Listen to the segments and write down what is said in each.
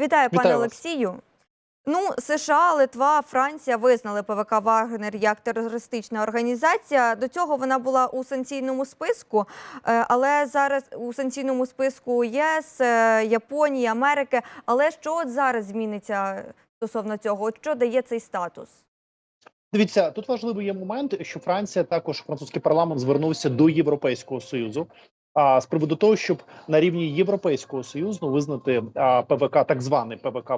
Вітаю, пане Вітаю. Олексію. Ну, США, Литва, Франція визнали ПВК Вагнер як терористична організація. До цього вона була у санкційному списку, е, але зараз у санкційному списку ЄС, е, Японії, Америки. Але що от зараз зміниться стосовно цього? От що дає цей статус? Дивіться, тут важливий є момент, що Франція також французький парламент звернувся до Європейського союзу. А з приводу того, щоб на рівні Європейського союзу визнати а, ПВК, так званий ПВК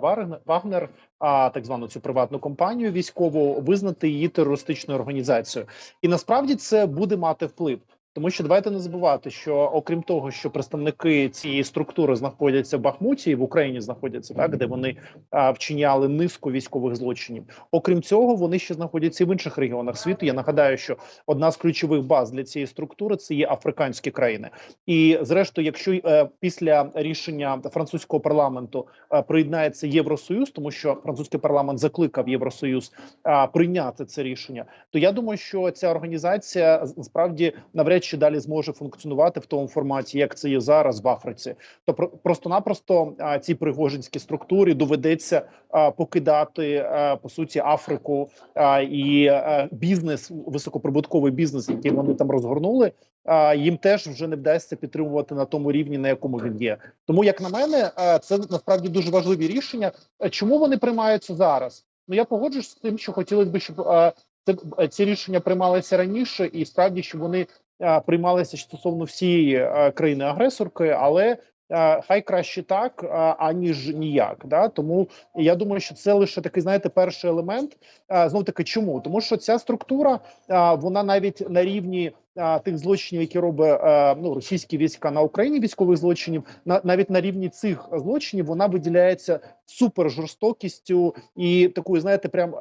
Вагнер, а так звану цю приватну компанію військову, визнати її терористичною організацією, і насправді це буде мати вплив. Тому що давайте не забувати, що окрім того, що представники цієї структури знаходяться в Бахмуті і в Україні знаходяться так, де вони а, вчиняли низку військових злочинів. Окрім цього, вони ще знаходяться і в інших регіонах світу. Я нагадаю, що одна з ключових баз для цієї структури це є африканські країни. І зрештою, якщо е, після рішення французького парламенту е, приєднається Євросоюз, тому що французький парламент закликав Євросоюз е, прийняти це рішення, то я думаю, що ця організація насправді навряд чи далі зможе функціонувати в тому форматі, як це є зараз в Африці. То про- просто-напросто цій пригожинській структурі доведеться покидати по суті Африку і бізнес, високоприбутковий бізнес, який вони там розгорнули. Їм теж вже не вдасться підтримувати на тому рівні, на якому він є. Тому, як на мене, це насправді дуже важливі рішення. Чому вони приймаються зараз? Ну я погоджуюсь з тим, що хотілося б, щоб ці рішення приймалися раніше, і справді, щоб вони приймалися стосовно всієї країни-агресорки, але хай краще так, аніж ніяк. Да? Тому я думаю, що це лише такий, знаєте, перший елемент. Знов таки, чому? Тому що ця структура вона навіть на рівні. Тих злочинів, які робить ну російські війська на Україні, військових злочинів, на навіть на рівні цих злочинів вона виділяється супер жорстокістю і такою, знаєте, прям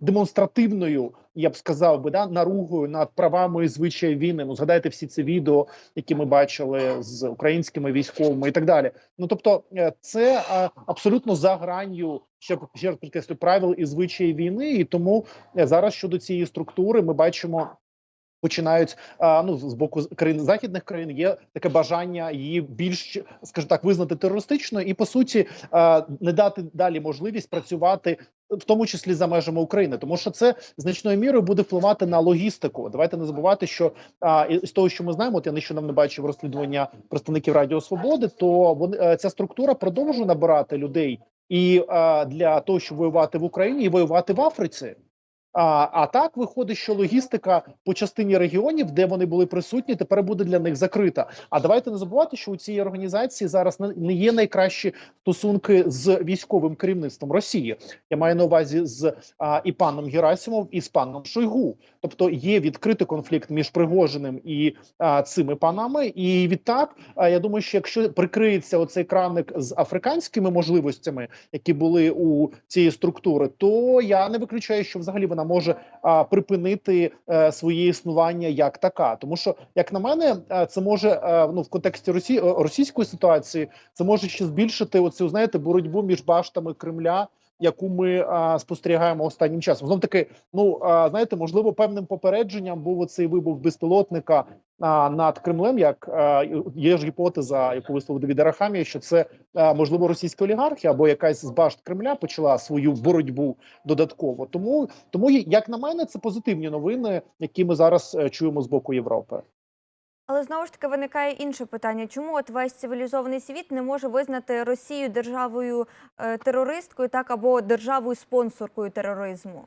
демонстративною, я б сказав би, да, наругою над правами і звичаї війни. Ну згадайте всі ці відео, які ми бачили з українськими військовими і так далі. Ну тобто, е, це абсолютно за гранню ще ще раз правил і звичаї війни. І тому е, зараз щодо цієї структури ми бачимо. Починають ну з боку країн західних країн є таке бажання її більш скажімо так визнати терористичною і по суті не дати далі можливість працювати в тому числі за межами України, тому що це значною мірою буде впливати на логістику. Давайте не забувати, що а, з того, що ми знаємо, от я нещодавно бачив розслідування представників Радіо Свободи, то вони е, ця структура продовжує набирати людей і а, для того, щоб воювати в Україні і воювати в Африці. А, а так виходить, що логістика по частині регіонів, де вони були присутні, тепер буде для них закрита. А давайте не забувати, що у цій організації зараз не- є найкращі стосунки з військовим керівництвом Росії. Я маю на увазі з а, і паном Герасимов, і з паном Шойгу. Тобто є відкритий конфлікт між Пригожиним і а, цими панами. І відтак, а, я думаю, що якщо прикриється оцей краник з африканськими можливостями, які були у цієї структури, то я не виключаю, що взагалі вона може а, припинити а, своє існування як така. Тому що, як на мене, а, це може а, ну в контексті Росії е, російської ситуації, це може ще збільшити оцю знаєте боротьбу між баштами Кремля. Яку ми а, спостерігаємо останнім часом, знов таки, ну а, знаєте, можливо, певним попередженням був оцей вибух безпілотника над Кремлем. Як є ж гіпотеза, яку висловив Давід Арахамія, що це можливо російська олігархія або якась з башт Кремля почала свою боротьбу додатково. Тому тому, як на мене, це позитивні новини, які ми зараз е, чуємо з боку Європи. Але знову ж таки виникає інше питання: чому от весь цивілізований світ не може визнати Росію державою е, терористкою, так або державою спонсоркою тероризму?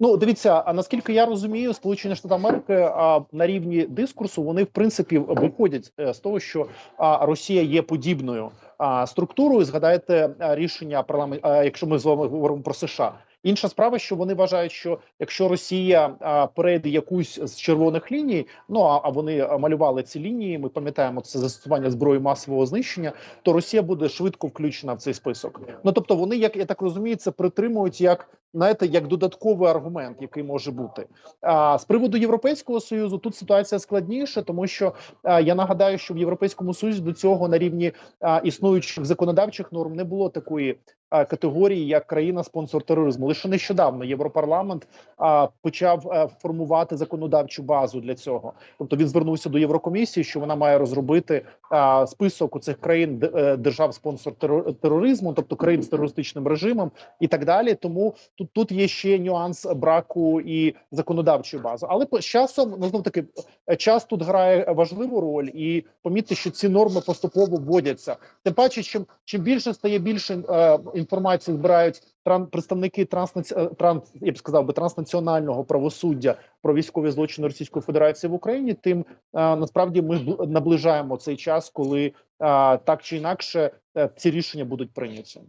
Ну, дивіться, а наскільки я розумію, Сполучені Штати Америки а, на рівні дискурсу вони в принципі виходять е, з того, що а, Росія є подібною а, структурою. Згадайте рішення парламент, а, якщо ми з вами говоримо про США. Інша справа, що вони вважають, що якщо Росія перейде якусь з червоних ліній, ну а, а вони малювали ці лінії. Ми пам'ятаємо це застосування зброї масового знищення, то Росія буде швидко включена в цей список. Ну тобто, вони, як я так розумію, це притримують як знаєте, як додатковий аргумент, який може бути. А з приводу європейського союзу тут ситуація складніша, тому що а, я нагадаю, що в європейському союзі до цього на рівні а, існуючих законодавчих норм не було такої категорії, як країна спонсор тероризму. Лише нещодавно Європарламент а, почав а, формувати законодавчу базу для цього. Тобто він звернувся до Єврокомісії, що вона має розробити список у цих країн е, держав спонсор терор- тероризму, тобто країн з терористичним режимом і так далі. Тому тут тут є ще нюанс браку і законодавчої бази. Але з часом ну знов таки е, час тут грає важливу роль, і помітьте, що ці норми поступово вводяться. Тим паче, чим чим більше стає більше е, інформації, збирають тран представники транснаці... е, транс, я б сказав би транснаціонального правосуддя про військові злочини Російської Федерації в Україні. Тим а, насправді ми наближаємо цей час, коли а, так чи інакше е, ці рішення будуть прийняті.